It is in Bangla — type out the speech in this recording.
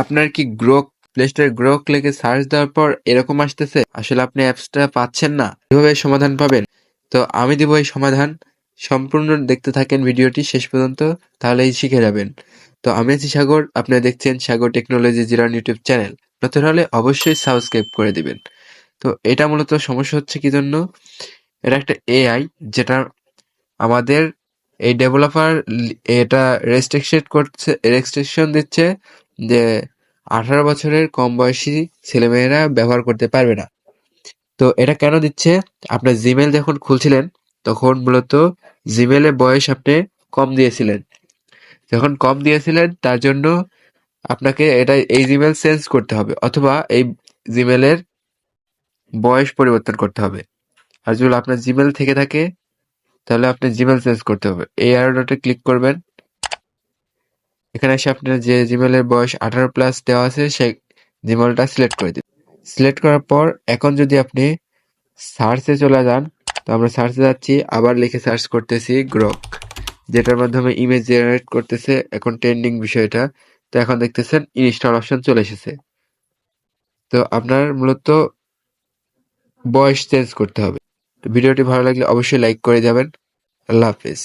আপনার কি গ্রোক প্লে স্টোরে গ্রোক লিখে সার্চ দেওয়ার পর এরকম আসতেছে? আসলে আপনি অ্যাপসটা পাচ্ছেন না। কীভাবে সমাধান পাবেন? তো আমি দিব এই সমাধান। সম্পূর্ণ দেখতে থাকেন ভিডিওটি শেষ পর্যন্ত, তাহলেই শিখে যাবেন। তো আমি আছি সাগর আপনারা দেখছেন সাগর টেকনোলজি জিরান ইউটিউব চ্যানেল। নতুন হলে অবশ্যই সাবস্ক্রাইব করে দিবেন। তো এটা মূলত সমস্যা হচ্ছে কি জন্য? এটা একটা এআই যেটা আমাদের এই ডেভেলপার এটা রেস্ট্রিকশন করছে রেস্ট্রিকশন দিচ্ছে আঠারো বছরের কম বয়সী ছেলেমেয়েরা ব্যবহার করতে পারবে না। তো এটা কেন দিচ্ছে? আপনার জিমেল যখন খুলছিলেন, তখন মূলত জিমেলে বয়স আপনি কম দিয়েছিলেন। যখন কম দিয়েছিলেন, তার জন্য আপনাকে এটা এই জিমেল চেঞ্জ করতে হবে, অথবা এই জিমেলের বয়স পরিবর্তন করতে হবে। আর যদি আপনার জিমেল থেকে থাকে, তাহলে আপনি জিমেল চেঞ্জ করতে হবে। এই অ্যারোডটে ক্লিক করবেন। এখানে এসে আপনার যে জিমেলের বয়স আঠারো প্লাস দেওয়া আছে, সেই জিমেলটা সিলেক্ট করে দিন সিলেক্ট করার পর এখন যদি আপনি সার্চে চলে যান, তো আমরা সার্চে যাচ্ছি, আবার লিখে সার্চ করতেছি গ্রক যেটার মাধ্যমে ইমেজ জেনারেট করতেছে এখন ট্রেন্ডিং বিষয়টা। তো এখন দেখতেছেন ইনস্টল অপশন চলে এসেছে। তো আপনার মূলত বয়স চেঞ্জ করতে হবে। ভিডিওটি ভালো লাগলে অবশ্যই লাইক করে যাবেন। আল্লাহ হাফিজ।